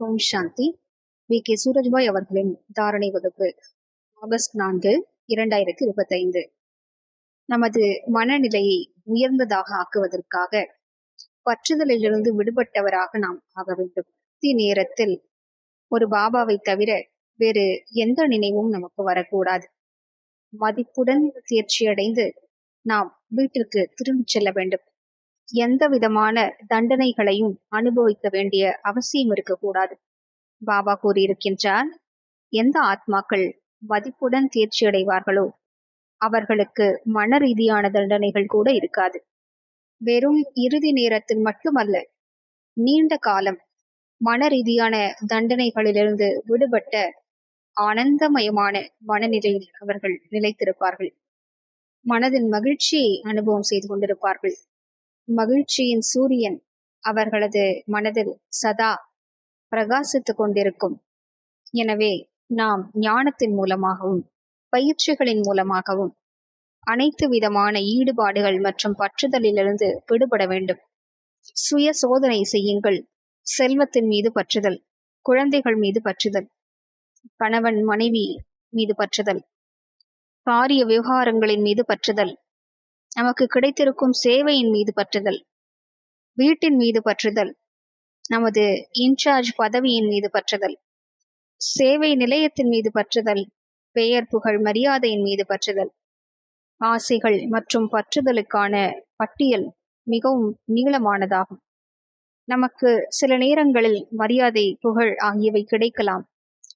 Om Shanti. We. K. Surajbhai அவர்களின் தாரணை வகுப்பு ஆகஸ்ட் நான்கு இரண்டாயிரத்தி இருபத்தைந்து. நமது மனநிலையை உயர்ந்ததாக ஆக்குவதற்காக பற்றுதலிலிருந்து விடுபட்டவராக நாம் ஆக வேண்டும். தி நேரத்தில் ஒரு பாபாவை தவிர வேறு எந்த நினைவும் நமக்கு வரக்கூடாது. மதிப்புடன் தேர்ச்சியடைந்து நாம் வீட்டிற்கு திரும்பிச் செல்ல வேண்டும். எந்த விதமான தண்டனைகளையும் அனுபவிக்க வேண்டிய அவசியம் இருக்கக்கூடாது. பாபா கூறியிருக்கின்றார் எந்த ஆத்மாக்கள் மதிப்புடன் தேர்ச்சி அடைவார்களோ அவர்களுக்கு மன ரீதியான தண்டனைகள் கூட இருக்காது. வெறும் இறுதி நேரத்தில் மட்டுமல்ல நீண்ட காலம் மன ரீதியான தண்டனைகளிலிருந்து விடுபட்ட ஆனந்தமயமான மனநிலையில் அவர்கள் நிலைத்திருப்பார்கள். மனதின் மகிழ்ச்சியை அனுபவம் செய்து கொண்டிருப்பார்கள். மகிழ்ச்சியின் சூரியன் அவர்களது மனதில் சதா பிரகாசித்துக் கொண்டிருக்கும். எனவே நாம் ஞானத்தின் மூலமாகவும் பயிற்சிகளின் மூலமாகவும் அனைத்து விதமான ஈடுபாடுகள் மற்றும் பற்றுதலிலிருந்து விடுபட வேண்டும். சுய சோதனை செய்யுங்கள். செல்வத்தின் மீது பற்றுதல் குழந்தைகள் மீது பற்றுதல் கணவன் மனைவி மீது பற்றுதல் காரிய விவகாரங்களின் மீது பற்றுதல் நமக்கு கிடைத்திருக்கும் சேவையின் மீது பற்றுதல். வீட்டின் மீது பற்றுதல். நமது இன்சார்ஜ் பதவியின் மீது பற்றுதல். சேவை நிலையத்தின் மீது பற்றுதல். பெயர் புகழ் மரியாதையின் மீது பற்றுதல். ஆசைகள் மற்றும் பற்றுதலுக்கான பட்டியல் மிகவும் நீளமானதாகும். நமக்கு சில நேரங்களில் மரியாதை புகழ் ஆகியவை கிடைக்கலாம்.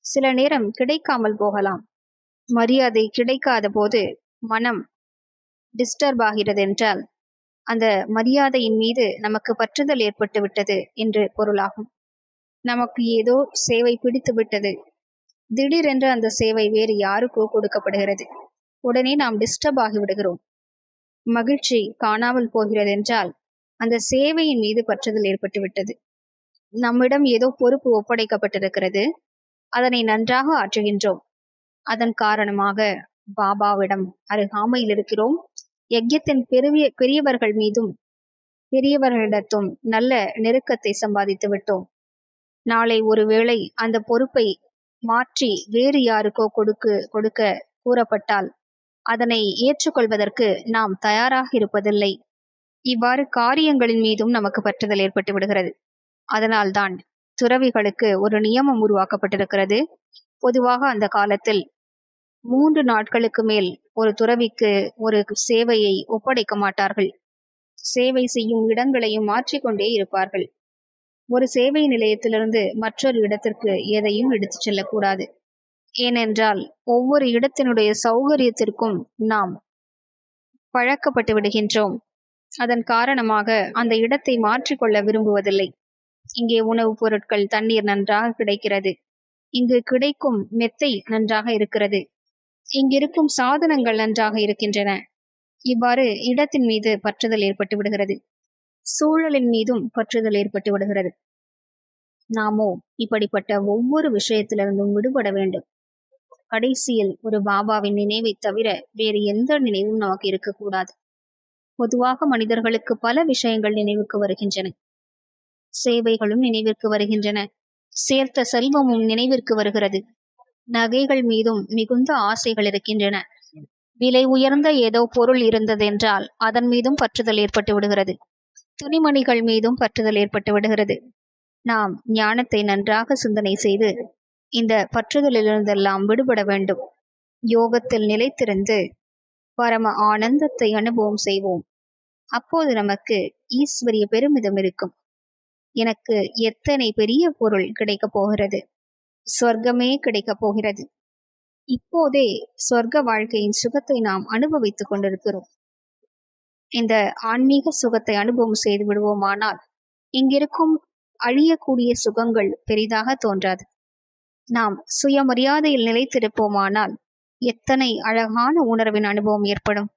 சில நேரம் கிடைக்காமல் போகலாம். மரியாதை கிடைக்காத போது மனம் டிஸ்டர்ப் ஆகிறது என்றால் அந்த மரியாதையின் மீது நமக்கு பற்றுதல் ஏற்பட்டு விட்டது என்று பொருளாகும். நமக்கு ஏதோ சேவை பிடித்து விட்டது. திடீரென்று அந்த சேவை வேறு யாருக்கோ கொடுக்கப்படுகிறது. உடனே நாம் டிஸ்டர்ப் ஆகிவிடுகிறோம் மகிழ்ச்சி காணாமல் போகிறது என்றால் அந்த சேவையின் மீது பற்றுதல் ஏற்பட்டு விட்டது. நம்மிடம் ஏதோ பொறுப்பு ஒப்படைக்கப்பட்டிருக்கிறது. அதனை நன்றாக ஆற்றுகின்றோம். அதன் காரணமாக பாபாவிடம் அருகாமையில் இருக்கிறோம். யஜ்யத்தின் பெரிய பெரியவர்கள் மீதும் பெரியவர்களிடத்தும் நல்ல நெருக்கத்தை சம்பாதித்து விட்டோம். நாளை ஒருவேளை அந்த பொறுப்பை மாற்றி வேறு யாருக்கோ கொடுக்கு கொடுக்க கூறப்பட்டால் அதனை ஏற்றுக்கொள்வதற்கு நாம் தயாராக இருப்பதில்லை. இவ்வாறு காரியங்களின் மீதும் நமக்கு பற்றுதல் ஏற்பட்டு விடுகிறது. அதனால்தான் துறவிகளுக்கு ஒரு நியமம் உருவாக்கப்பட்டிருக்கிறது. பொதுவாக அந்த காலத்தில் மூன்று நாட்களுக்கு மேல் ஒரு துறவிக்கு ஒரு சேவையை ஒப்படைக்க மாட்டார்கள். சேவை செய்யும் இடங்களையும் மாற்றிக்கொண்டே இருப்பார்கள். ஒரு சேவை நிலையத்திலிருந்து மற்றொரு இடத்திற்கு எதையும் எடுத்துச் செல்லக்கூடாது. ஏனென்றால் ஒவ்வொரு இடத்தினுடைய சௌகரியத்திற்கும் நாம் பழக்கப்பட்டு விடுகின்றோம். அதன் காரணமாக அந்த இடத்தை மாற்றிக்கொள்ள விரும்புவதில்லை. இங்கே உணவுப் பொருட்கள் தண்ணீர் நன்றாக கிடைக்கிறது. இங்கு கிடைக்கும் மெத்தை நன்றாக இருக்கிறது. இங்கிருக்கும் சாதனங்கள் நன்றாக இருக்கின்றன. இவ்வாறு இடத்தின் மீது பற்றுதல் ஏற்பட்டு விடுகிறது. சூழலின் மீதும் பற்றுதல் ஏற்பட்டு விடுகிறது. நாமோ இப்படிப்பட்ட ஒவ்வொரு விஷயத்திலிருந்தும் விடுபட வேண்டும். கடைசியில் ஒரு பாபாவின் நினைவை தவிர வேறு எந்த நினைவும் நமக்கு இருக்கக்கூடாது. பொதுவாக மனிதர்களுக்கு பல விஷயங்கள் நினைவுக்கு வருகின்றன. சேவைகளும் நினைவிற்கு வருகின்றன. சேர்த்த செல்வமும் நினைவிற்கு வருகிறது. நகைகள் மீதும் மிகுந்த ஆசைகள் இருக்கின்றன. விலை உயர்ந்த ஏதோ பொருள் இருந்ததென்றால் அதன் மீதும் பற்றுதல் ஏற்பட்டு விடுகிறது. துணிமணிகள் மீதும் பற்றுதல் ஏற்பட்டு விடுகிறது. நாம் ஞானத்தை நன்றாக சிந்தனை செய்து இந்த பற்றுதலிலிருந்தெல்லாம் விடுபட வேண்டும். யோகத்தில் நிலைத்திருந்து பரம ஆனந்தத்தை அனுபவம் செய்வோம். அப்போது நமக்கு ஈஸ்வரிய பெருமிதம் இருக்கும். எனக்கு எத்தனை பெரிய பொருள் கிடைக்கப் போகிறது? சொர்க்கமே கிடைக்கப் போகிறது. இப்போதே சொர்க்க வாழ்க்கையின் சுகத்தை நாம் அனுபவித்துக் கொண்டிருக்கிறோம். இந்த ஆன்மீக சுகத்தை அனுபவம் செய்து விடுவோமானால் இங்கிருக்கும் அழியக்கூடிய சுகங்கள் பெரிதாக தோன்றாது. நாம் சுயமரியாதையில் நிலைத்திருப்போமானால் எத்தனை அழகான உணர்வின் அனுபவம் ஏற்படும்.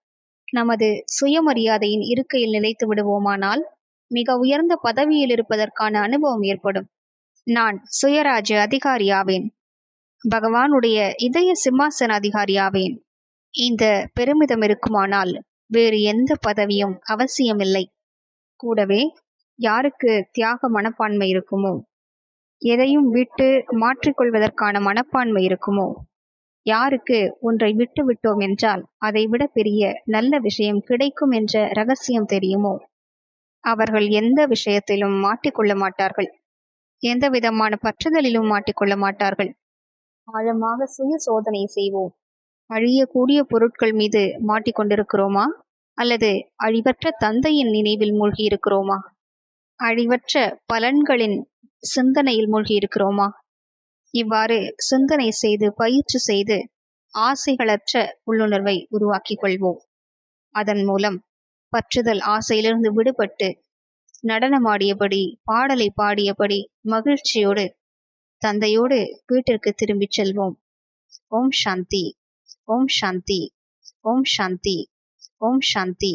நமது சுயமரியாதையின் இருக்கையில் நிலைத்து விடுவோமானால் மிக உயர்ந்த பதவியில் இருப்பதற்கான அனுபவம் ஏற்படும். நான் சுயராஜ அதிகாரியாவேன். பகவானுடைய இதய சிம்மாசன அதிகாரியாவேன். இந்த பெருமிதம் இருக்குமானால் வேறு எந்த பதவியும் அவசியமில்லை. கூடவே யாருக்கு தியாக மனப்பான்மை இருக்குமோ? எதையும் விட்டு மாற்றிக்கொள்வதற்கான மனப்பான்மை இருக்குமோ? யாருக்கு ஒன்றை விட்டு விட்டோம் என்றால் அதை விட பெரிய நல்ல விஷயம் கிடைக்கும் என்ற ரகசியம் தெரியுமோ? அவர்கள் எந்த விஷயத்திலும் மாட்டிக்கொள்ள மாட்டார்கள். எந்த விதமான பற்றுதலிலும் மாட்டிக்கொள்ள மாட்டார்கள். ஆழமாக சுய சோதனை செய்வோம். அழியக்கூடிய பொருட்கள் மீது மாட்டிக்கொண்டிருக்கிறோமா? அல்லது அழிவற்ற தந்தையின் நினைவில் மூழ்கி இருக்கிறோமா அழிவற்ற பலன்களின் சிந்தனையில் மூழ்கி இருக்கிறோமா இவ்வாறு சிந்தனை செய்து பயிற்சி செய்து ஆசைகளற்ற உள்ளுணர்வை உருவாக்கிக் கொள்வோம். அதன் மூலம் பற்றுதல் ஆசையிலிருந்து விடுபட்டு நடனமாடியபடி பாடலை பாடியபடி மகிழ்ச்சியோடு தந்தையோடு வீட்டிற்கு திரும்பிச் செல்வோம். ஓம் சாந்தி ஓம் சாந்தி ஓம் சாந்தி ஓம் சாந்தி.